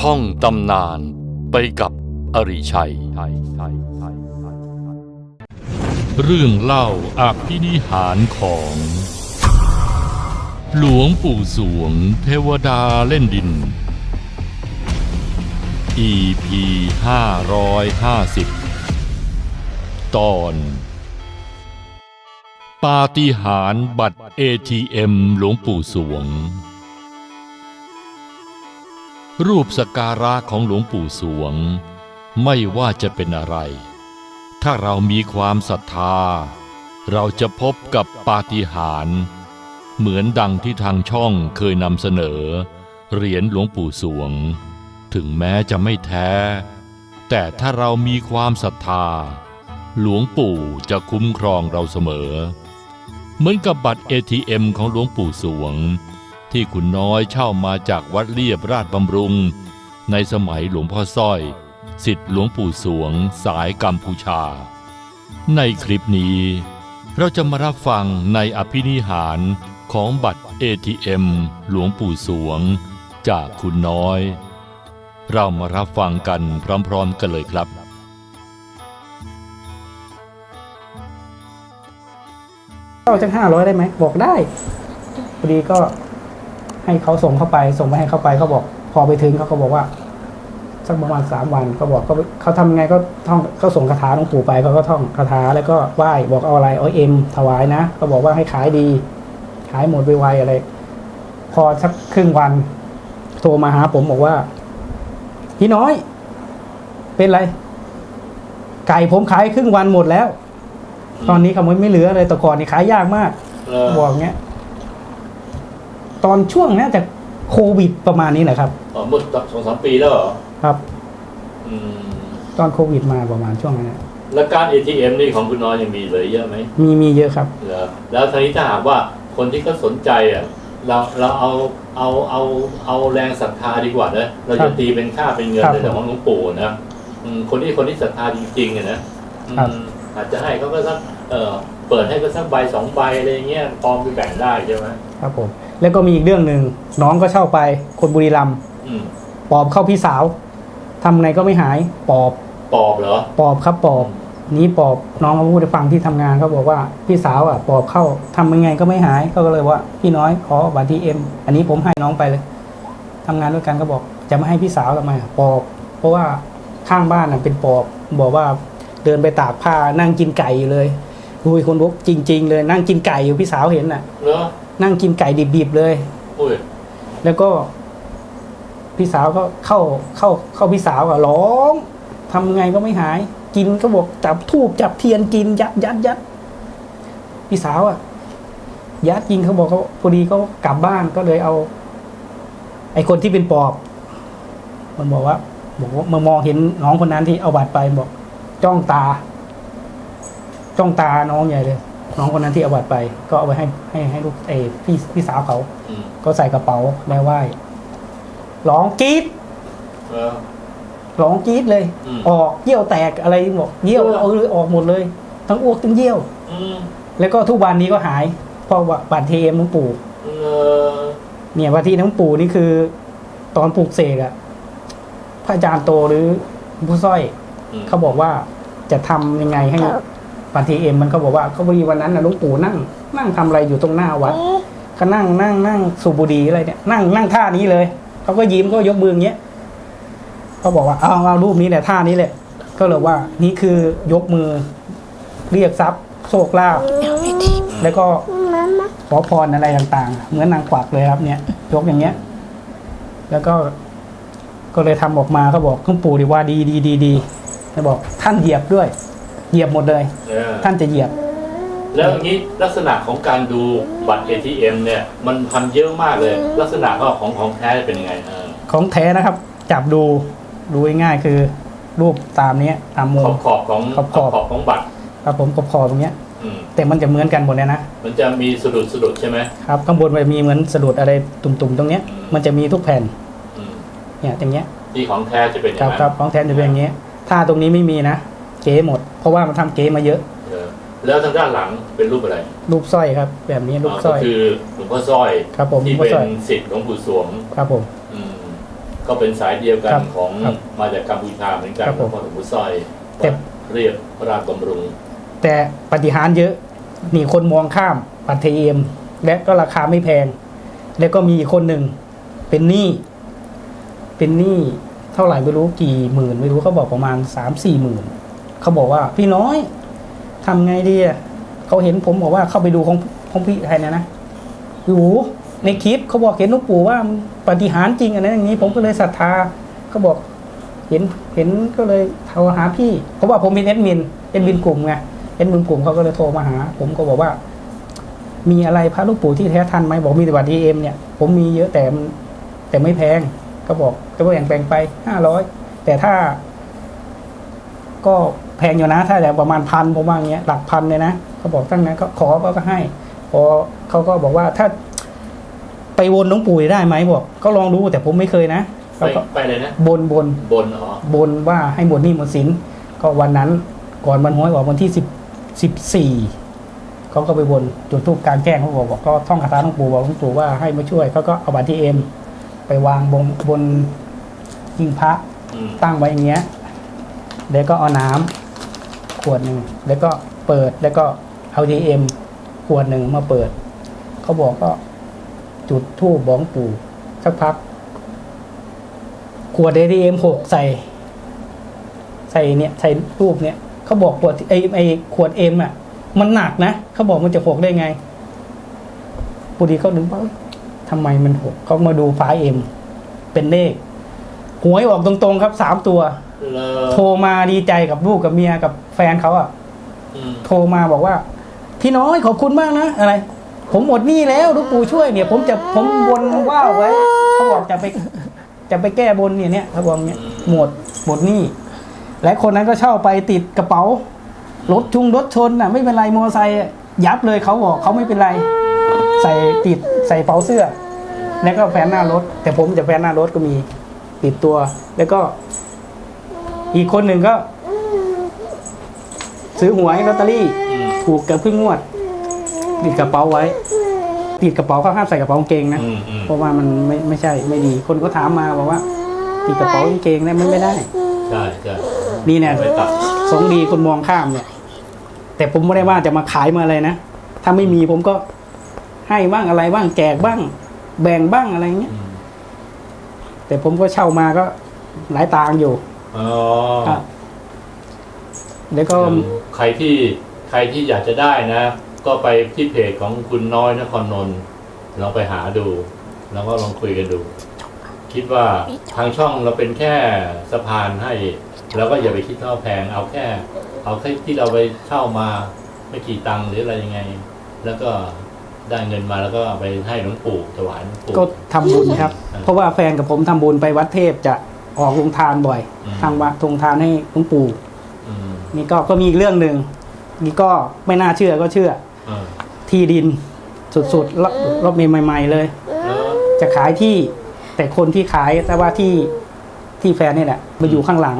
ท่องตำนานไปกับอริชัย เรื่องเล่าอาภินิหารของ หลวงปู่สวงเทวดาเล่นดิน EP 550 ตอน ปาฏิหาริย์บัตร ATM หลวงปู่สวง รูปสการะของหลวงปู่สวง ไม่ว่าจะเป็นอะไร ถ้าเรามีความศรัทธา เราจะพบกับปาฏิหาริย์เหมือนดังที่ทางช่องเคยนำเสนอ เหรียญหลวงปู่สวง ถึงแม้จะไม่แท้ แต่ถ้าเรามีความศรัทธา หลวงปู่จะคุ้มครองเราเสมอ เหมือนกับบัตร ATM ของหลวงปู่สวง ที่คุณน้อยเช่ามาจากวัดเลียบราชบำรุง ในสมัยหลวงพ่อสร้อยสิทธิหลวงปู่สวง สายกัมพูชา ในคลิปนี้ เราจะมารับฟังในอภินิหารของบัตร ATM หลวงปู่สวง จากคุณน้อย เรามารับฟังกันพร้อมๆกันเลยครับเอาจังห้าร้อยได้ไหมบอกได้พอดีก็ ให้เขาส่งเข้าไป ส่งไปให้เขาไปเขาบอก พอไปถึงเขาก็บอกว่าสักประมาณสามวันเขาบอกเขาเขาทำไงก็ท่องเขาส่งคาถาหลวงปู่ไปเขาก็ท่องคาถาแล้วก็ไหว้บอกเอาอะไรเอาเอ็มถวายนะเขาบอกว่าให้ขายดี ขายหมดไวๆอะไร พอสักครึ่งวัน โทรมาหาผมบอกว่าพี่น้อย เป็นไร ไก่ผมขายครึ่งวันหมดแล้ว ตอนนี้ขโมยไม่เหลือเลยแต่ก่อนนี่ขายยากมากบอกเงี้ย ตอนช่วงน่าจะโควิดประมาณนี้แหละครับอ๋อเมื่อสองสามปีแล้วเหรอครับ อืม ตอนโควิดมาประมาณช่วงนั้นนะแล้วการ ATM นี่ของคุณน้อยยังมีเหลือเยอะไหมมีมีเยอะครับ เหรอแล้วทีนี้ถ้าหากว่าคนที่เขาสนใจอะเราเราเอาเอาเอาเอาแรงศรัทธาดีกว่านะเราครัจะบตีเป็นค่าเป็นเงินครับในแต่ของหลวงปู่นะอืมคนที่คนที่ศรัทธาจริงๆอะนะอืมครับ อาจจะให้เขาก็สักเออเปิดให้ก็สักใบสองใบอะไรเงี้ยพร้อมไปแบ่งได้ใช่ไหมครับผม แล้วก็มีอีกเรื่องหนึ่งน้องก็เช่าไปคนบุรีรัมย์อืมปอบเข้าพี่สาวทำไงก็ไม่หายปอบ ปอบเหรอ ปอบครับปอบนี้ปอบน้องเขาพูดให้ฟังที่ทำงานเขาบอกว่าพี่สาวอะปอบเข้าทำยังไงก็ไม่หายเขาก็เลยว่าพี่น้อยขอบัตรทีเอ็มอันนี้ผมให้น้องไปเลยทำงานด้วยกันก็บอก จะไม่ให้พี่สาวทำไมอะปอบ เพราะว่าข้างบ้านน่ะเป็นปอบ บอกว่าเดินไปตากผ้านั่งกินไก่อยู่เลยอุ้ยคนลุกจริง ๆ เลยนั่งกินไก่อยู่พี่สาวเห็นน่ะ เหรอ นั่งกินไก่ดิบๆเลย อุ้ยแล้วก็พี่สาวก็เข้าเข้าเข้าพี่สาวอะร้องทำไงก็ไม่หาย กินก็บอกจับทูบจับเทียนกินยัดยัดยัดพี่สาวอะยัดกินเขาบอกเขาพอดีเขากลับบ้านก็เลยเอา ไอคนที่เป็นปอบ มันบอกว่าบอกว่ามามองเห็นน้องคนนั้นที่เอาบัตรไปบอก จ้องตา จ้องตาน้องใหญ่เลย น้องคนนั้นที่เอาบัตรไป ก็เอาไปให้ให้ให้ลูกเออพี่พี่สาวเขา อืมก็ใส่กระเป๋าแล้วไหว้ร้องกรี๊ดเออ ร้องกรี๊ดเลย อืม ออกเยี่ยวแตกอะไรบอกเยี่ยวเออเอาเลยออกหมดเลย ทั้งอ้วกทั้งเยี่ยว อืมแล้วก็ทุกวันนี้ก็หายเพราะว่าบัตรเทมหลวงปู่ เออเนี่ยบัตรที่หลวงปู่นี่คือ ตอนปลูกเสกอะพระอาจารย์โตหรือผู้สร้อย อืมเขาบอกว่าจะทำยังไงให้ บัตรเทมมันเขาบอกว่าเขาพอดีวันนั้นนะหลวงปู่นั่ง นั่งทำอะไรอยู่ตรงหน้าวัดเขานั่งนั่งนั่งสูบบุหรี่อะไรเนี่ยนั่งนั่งท่านี้เลยเขาก็ยิ้มก็ยกมืออย่างเงี้ยเขาบอกว่าเอาเอารูปนี้แหละท่านี้แหละก็เลยว่านี่คือยกมือ เรียกทรัพย์โชคลาภแล้วก็ขอพรอะไรต่างๆ เหมือนนางกวักเลยครับ เนี่ย ยกอย่างเงี้ย แล้วก็ ก็เลยทำออกมาเขาบอกคุณปู่ดีว่าดีดีดีดีแล้วบอกท่านเหยียบด้วย เหยียบหมดเลย เออท่านจะเหยียบ แล้วอย่างนี้ลักษณะของการดูบัตร ATM เนี่ยมันทำเยอะมากเลย ลักษณะก็ของของแท้เป็นยังไงเออของแท้นะครับ จับดูดูง่ายๆคือ รูปตามเนี้ยตามมุขม อบขอบของขอบขอบ ขอบของบัตรครับผมขอบคอตรงเนี้ย อืมแต่มันจะเหมือนกันหมดเลยนะ มันจะมีสะดุดสะดุดใช่ไหม ครับข้างบนมันมีเหมือนสะดุดอะไรตุ่มๆ ตรงเนี้ยอืม มันจะมีทุกแผ่นอืมเนี่ยอย่างเงี้ยที่ของแท้จะเป็นอคย่ารับงนั้นครับของแท้จะเป็นอย่างเงี้ยถ้าตรงนี้ไม่มีนะเก๋หมด เพราะว่ามันทำเก๋มาเยอะเออแล้วทางด้านหลังเป็นรูปอะไร รูปสร้อยครับ แบบนี้รูปสร้อยก็คือหลวงพ่อสร้อยครับผมที่รูปเป็นสร้อยสิทธิ์หลวงปู่สวงครับผมอืมก็เป็นสายเดียวกันครับของครับมาจากกัมพูชาเหมือนกันครับนผมครหลวงปู่สร้อยแต่วัดเรียบราชบำรุง แต่ปฏิหารย์เยอะนี่คนมองข้ามปัตเทเอมและก็ราคาไม่แพง แล้วก็มีอีกคนหนึ่งเป็นหนี้เป็นหนี้เท่าไหร่ไม่รู้กี่หมื่น ไม่รู้เขาบอกประมาณสามสี่หมื่น เขาบอกว่าพี่น้อยทำไงดีอะเขาเห็นผมบอกว่าเข้าไปดูของของพี่ใครนะนะอยู่ในคลิปเขาบอกเห็นหลูกปู่ว่าปฏิหารจริงอันนั้นอย่างนี้ ผมก็เลยศรัทธาเขาบอก เห็นเห็นก็เลยโทรหาพี่เพราะว่าผมเป็นแอดมินแอดมินกลุ่มไงแอดมินกลุ่มเขาก็เลยโทรมาหา ผมก็บอกว่า มีอะไรพระลูกปู่ที่แท้ทันไหมบอกมีแต่บัตรดีเอ็มเนี่ย ผมมีเยอะแต่แต่ไม่แพง ก็บอกก็แบ่งแบ่งไปห้าร้อยแต่ถ้า ก็ แพงอยู่นะ ถ้าแต่ประมาณพันผมว่าอย่างเงี้ยหลักพันเลยนะเขาบอกตั้งนั้นก็ขอเขาก็ให้พอเขาก็บอกว่าถ้า ไปวนหลวงปู่ได้ไหมบอก ก็ลองดูแต่ผมไม่เคยนะไปเขาก็ไปเลยนะบนบนบนอ๋อบนว่าให้หมดหนี้หมดสินก็วันนั้นก่อนวันหวยออกวันที่สิบสิบสี่เขาก็ไปบนจุดทูปกลารแจ้งเขาบอกบอกก็ท่องคาถาหลวงปู่บอกหลวงปู่ว่าให้มาช่วยเขาก็เอาบัตรทีเอ็มไปวางบนบนยิงพระอืมตั้งไว้อย่างเงี้ยแล้วก็เอาน้ำ ขวดหนึ่งแล้วก็เปิดแล้วก็เอาทีเอ็มขวดหนึ่งมาเปิด เขาบอกก็จุดทูบบองปู่สักพัก ขวดเอทีเอ็มหกใส่ ใส่เนี่ยใส่รูปเนี่ยเขาบอกขวดไอไอขวดเอ็มอะ มันหนักนะเขาบอกมันจะหกได้ไงปุดีเขาดึงว่าเอ้ยทำไมมันหกเขามาดูฟ้าเอ็มเป็นเลขหวยออกตรงๆครับสามตัว โทรมาดีใจกับลูกกับเมียกับแฟนเขาอะอืมโทรมาบอกว่า พี่น้อยขอบคุณมากนะอะไร ผมหมดหนี้แล้วหลูกปู่ช่วยเนี่ย ผมจะผมบนว่าวไว้เขาบอกจะไป จะไปแก้บนเนี่ยเนี่ยเขาบอกเนี่ยหมดหมดหนี้และคนนั้นก็เช่าไปติดกระเป๋ารถชุงรถชนน่ะ ไม่เป็นไรมอเตอร์ไซค์อะยับเลยเขาบอกเขาไม่เป็นไร ใส่ติดใส่เป๋าเสื้อ แล้วก็แฟนหน้ารถ แต่ผมจะแฟนหน้ารถก็มีติดตัว แล้วก็ อีกคนหนึ่งก็ ซื้อหวยลอตเตอรี่อืมถูกเกือบครึ่งงวด ติดกระเป๋าไว้ ติดกระเป๋าเขาห้ามใส่กระเป๋ากางเกงนะอืมอืม เพราะว่ามันไม่ไม่ใช่ไม่ดีคนก็ถามมาบอกว่า ติดกระเป๋ากางเกงเนี่ยมันไม่ได้ ใช่ใช่นี่เนี่ยไปตัดสองดีคนมองข้ามเนี่ย แต่ผมไม่ได้ว่าจะมาขายมาอะไรนะ ถ้าไม่มีผมก็ให้บ้างอะไรบ้างแจกบ้าง แบ่งบ้างอะไรเงี้ย อืมแต่ผมก็เช่ามาก็หลายตางค์อยู่ อ๋อครับแล้วก็ใครที่ใครที่อยากจะได้นะ ก็ไปที่เพจของคุณน้อยนครนนท์ลองไปหาดู แล้วก็ลองคุยกันดู คิดว่าทางช่องเราเป็นแค่สะพานให้ แล้วก็อย่าไปคิดเท่าแพง เอาแค่ เอาแค่ที่เราไปเช่ามาไม่กี่ตังค์หรืออะไรยังไง แล้วก็ได้เงินมาแล้วก็เอาไปให้หลวงปู่ถวายหลวงปู่ก็ทำบุญครับอืมเพราะว่าแฟนกับผมทำบุญไปวัดเทพจะ ออกลงทานบ่อยอืม ทางวัดทงทานให้หลวงปู่อืมนี่ก็ก็มีอีกเรื่องหนึ่งนี่ก็ไม่น่าเชื่อก็เชื่อเออที่ดินสุดๆรอบรอบใหม่ๆเลย แล้วจะขายที่แต่คนที่ขายแต่ว่าที่ที่แฟนนี่แหละมาอยู่ข้างหลัง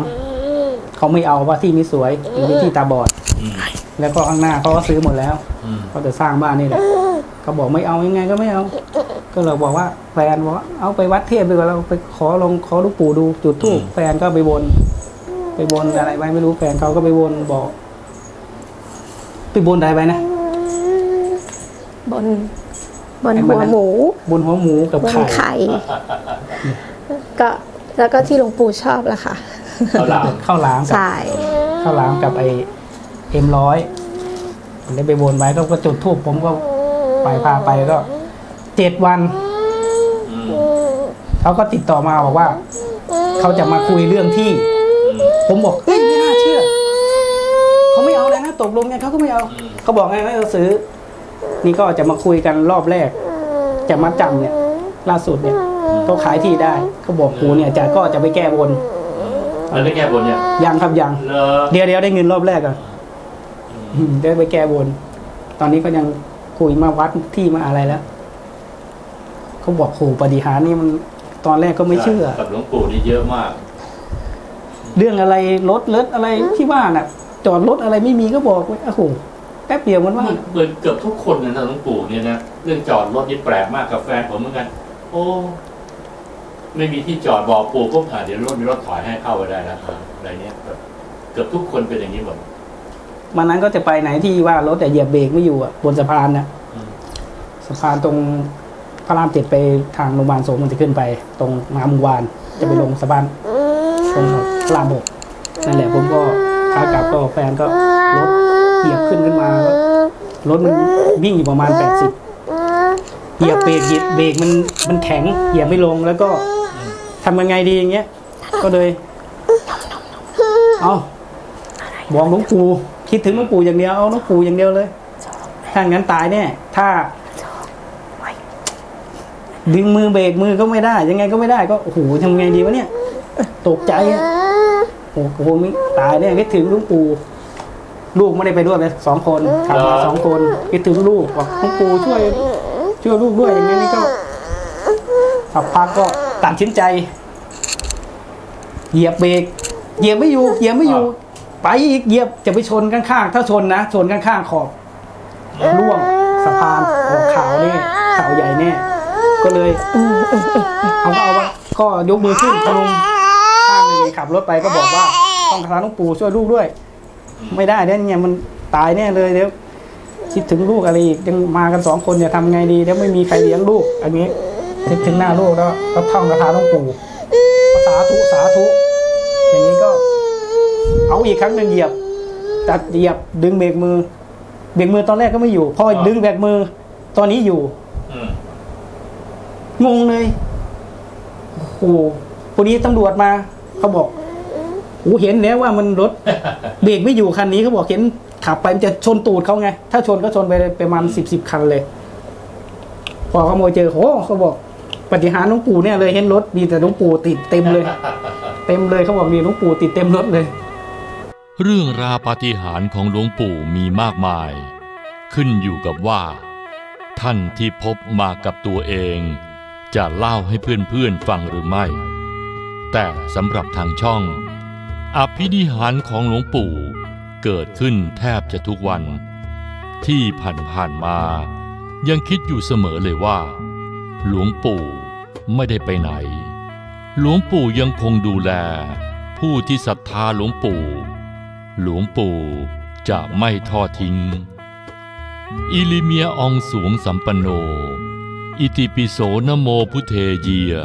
เขาไม่เอาว่าที่นี้สวยมันเป็นที่ตาบอด อืมแล้วก็ข้างหน้าเขาก็ซื้อหมดแล้ว อืมเขาจะสร้างบ้านนี่แหละเขาบอกไม่เอายังไงก็ไม่เอา ก็เลยบอกว่าแฟนบอกว่าเอาไปวัดเทพดีกว่าเราไปขอลงขอลูกปู่ดูจุดทูบแฟนก็ไปบน ไปบนอะไรไว้ไม่รู้แฟนเขาก็ไปบนบอก ไปบนอะไรไปนะบน บนหัวหมู บนหัวหมูกับบนไข่ไข่ก็แล้วก็ที่หลวงปู่ชอบละค่ะเอาหลังข้าวหลามกับใช่ข้าวหลามกับไอเอ็มร้อยได้ไปบนไว้ก็ก็จุดทูบผมก็ไปพาไปก็ เจ็ดวัน อืมเขาก็ติดต่อมาบอกว่า เขาจะมาคุยเรื่องที่อืมผมบอกเฮ้ยไม่น่าเชื่อ เขาไม่เอาเลยนะตกลงกันเขาก็ไม่เอาอืมเขาบอกไงว่าจะซื้อ นี่ก็จะมาคุยกันรอบแรก จะมาจำเนี่ย ล่าสุดเนี่ยเขาขายที่ได้ เขาบอกกูเนี่ยจะก็จะไปแก้บนแล้วได้แก้บนเนี่ยยังครับยัง เลอเดี๋ยวเดี๋ยวได้เงินรอบแรกก่อนอืมได้ไปแก้บน ตอนนี้ก็ยังคุยมาวัดที่มาอะไรแล้ว เขาบอกโหปฏิหารย์นี่มันตอนแรกก็ไม่เชื่อ กับหลวงปู่นี่เยอะมาก เรื่องอะไรรถรถอะไรที่ว่าน่ะ จอดรถอะไรไม่มีก็บอกไว้โอ้โหแป๊บเดียวมันว่าเหมือนเกือบทุกคนนะหลวงปู่เนี่ยนะเรื่องจอดรถนี่แปลกมากกับแฟนผมเหมือนกัน โอ้ไม่มีที่จอดบอกปู่ปุ๊บอะเดี๋ยวรถมีรถถอยให้เข้าไปได้แล้วอะอะไรเนี้ยแบบเกือบทุกคนเป็นอย่างนี้หมดวันนั้นก็จะไปไหนที่ว่ารถแต่เหยียบเบรกไม่อยู่อะบนสะพานน่ะอืมสะพานตรง พระรามเจ็ดไปทางโรงพยาบาลสงฆ์มันจะขึ้นไป ตรงงามวงวาน จะไปลงสะพานตรงพระรามหกนั่นแหละผมก็ขากลับก็แฟนก็รถเหยียบขึ้นขึ้นมารถมันวิ่งอยู่ประมาณแปดสิบเหยียบเบรกเหยียบเบรกมันมันแข็งเหยียบไม่ลงแล้วก็ทำยังไงดีอย่างเงี้ย ก็เลยเอาบอกหลวงปู่คิดถึงหลวงปู่อย่างเดียวเอาหลวงปู่อย่างเดียวเลยถ้างั้นตายแน่ถ้า ดึงมือเบรกมือก็ไม่ได้ ยังไงก็ไม่ได้ก็โอ้โหทำไงดีวะเนี่ยตกใจอะโอ้โหม่ตายแน่คิดถึงลุงปู่ลูกไม่ได้ไปด้วยเลยสองคนขับมาสองคนคิดถึงลูกบอกลุงปู่ช่วยช่วยลูกด้วยอย่างนี้นี่ก็สักพักก็ตัดสินใจ เหยียบเบรกเหยียบไม่อยู่เหยียบไม่อยู่ ไปอีกเหยียบจะไปชนข้างๆถ้าชนนะชนข้างๆขอบร่วงสะพานออกข่าวแน่ข่าวใหญ่แน่ ก็เลยเอาก็เอาว่าก็ยกมือขึ้นพนมข้างหนึ่งขับรถไปก็บอกว่าต้องคาถาหลวงปู่ช่วยลูกด้วย ไม่ได้เนี่ยมันตายแน่เลยเดี๋ยวคิดถึงลูกอะไรอีกยังมากันสองคนเนี่ยทำไงดีเดี๋ยวไม่มีใครเลี้ยงลูก อันนี้คิดถึงหน้าลูกแล้วก็ท่องคาถาหลวงปู่สาธุสาธุ อย่างนี้ก็ เอาอีกครั้งหนึ่งเหยียบ ตัดเหยียบดึงเบรกมือ เบรกมือตอนแรกก็ไม่อยู่ พอดึงเบรกมือ ตอนนี้อยู่อ งงเลยโอ้โหพอดีตำรวจมาเขาบอกโอ้เห็นแล้วว่ามันรถเบรกไม่อยู่คันนี้เขาบอกเห็นขับไปมันจะชนตูดเขาไง ถ้าชนก็ชนไปประมาณสิบสิบคันเลย พอขโมยเจอโหเขาบอก ปฏิหารย์หลวงปู่เนี่ยเลยเห็นรถมีแต่หลวงปู่ติดเต็มเลย เต็มเลยเขาบอกมีหลวงปู่ติดเต็มรถเลย เรื่องราวปาฏิหาริย์ของหลวงปู่มีมากมาย ขึ้นอยู่กับว่า ท่านที่พบมากับตัวเอง จะเล่าให้เพื่อนๆฟังหรือไม่ แต่สำหรับทางช่อง อภินิหารของหลวงปู่เกิดขึ้นแทบจะทุกวัน ที่ผ่านๆมายังคิดอยู่เสมอเลยว่า หลวงปู่ไม่ได้ไปไหน หลวงปู่ยังคงดูแล ผู้ที่ศรัทธาหลวงปู่ หลวงปู่จะไม่ทอดทิ้ง อิลิเมียอองสวงสัมปันโน อิติปิโสนโมพุเทเยีย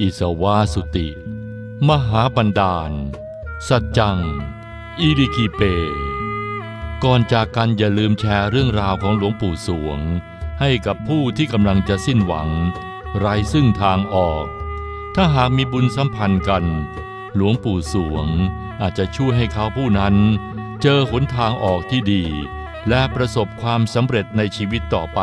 อิสวาสุติ มหาบันดาล สัจจัง อิริคิเป ก่อนจากกันอย่าลืมแชร์เรื่องราวของหลวงปู่สวง ให้กับผู้ที่กำลังจะสิ้นหวัง ไร้ซึ่งทางออก ถ้าหากมีบุญสัมพันธ์กัน หลวงปู่สวงอาจจะช่วยให้เขาผู้นั้น เจอหนทางออกที่ดี และประสบความสำเร็จในชีวิตต่อไป